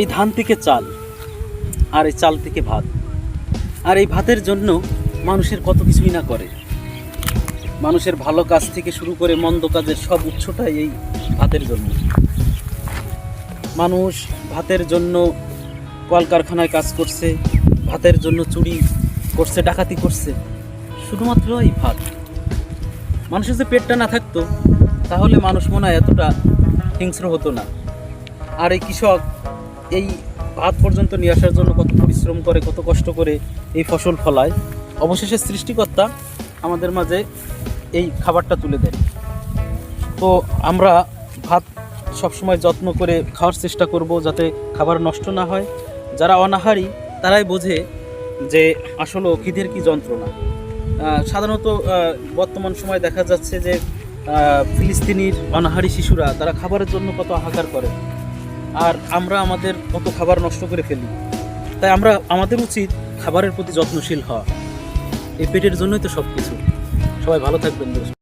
এই ধান থেকে চাল, আর এই চাল থেকে ভাত। আর এই ভাতের জন্য মানুষের কত কিছুই না করে। মানুষের ভালো কাজ থেকে শুরু করে মন্দ কাজের সব উৎসটাই এই ভাতের জন্য। মানুষ ভাতের জন্য কলকারখানায় কাজ করছে, ভাতের জন্য চুরি করছে, ডাকাতি করছে। শুধুমাত্র এই ভাত। মানুষের যে পেটটা না থাকতো, তাহলে মানুষ মনে হয় এতটা হিংস্র হতো না। আর এই কৃষক এই ভাত পর্যন্ত নিয়ে আসার জন্য কত পরিশ্রম করে, কত কষ্ট করে এই ফসল ফলায়, অবশেষে সৃষ্টিকর্তা আমাদের মাঝে এই খাবারটা তুলে দেয়। তো আমরা ভাত সবসময় যত্ন করে খাওয়ার চেষ্টা করব যাতে খাবার নষ্ট না হয়। যারা অনাহারী, তারাই বোঝে যে আসলে খিদের কি যন্ত্রণা। সাধারণত বর্তমান সময় দেখা যাচ্ছে যে ফিলিস্তিনির অনাহারী শিশুরা, তারা খাবারের জন্য কত হাহাকার করে। আর আমরা আমাদের মতো খাবার নষ্ট করে ফেলি। তাই আমরা, আমাদের উচিত খাবারের প্রতি যত্নশীল হওয়া। এই পেটের জন্যই তো সব কিছু সবাই ভালো থাকবেন, দোস্ত।